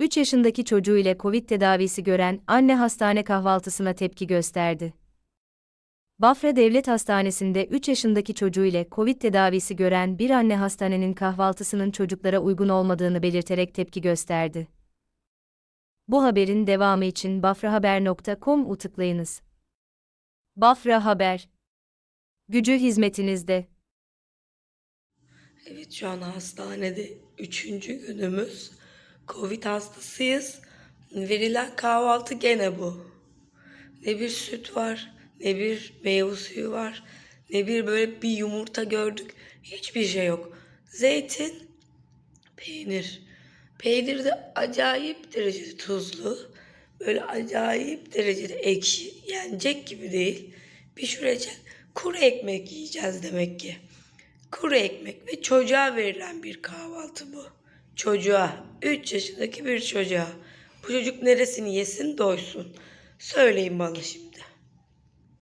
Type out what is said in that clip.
3 yaşındaki çocuğu ile Covid tedavisi gören anne hastane kahvaltısına tepki gösterdi. Bafra Devlet Hastanesi'nde 3 yaşındaki çocuğu ile Covid tedavisi gören bir anne hastanenin kahvaltısının çocuklara uygun olmadığını belirterek tepki gösterdi. Bu haberin devamı için bafrahaber.com'u tıklayınız. Bafra Haber. Gücü hizmetinizde. Evet şu an hastanede üçüncü günümüz. Covid hastasıyız. Verilen kahvaltı gene bu. Ne bir süt var, ne bir meyve suyu var, ne bir böyle bir yumurta gördük. Hiçbir şey yok. Zeytin, peynir. Peynir de acayip derecede tuzlu. Böyle acayip derecede ekşi. Yenecek gibi değil. Pişirecek. Kuru ekmek yiyeceğiz demek ki. Kuru ekmek ve çocuğa verilen bir kahvaltı bu. Çocuğa, 3 yaşındaki bir çocuğa. Bu çocuk neresini yesin doysun. Söyleyin bana şimdi.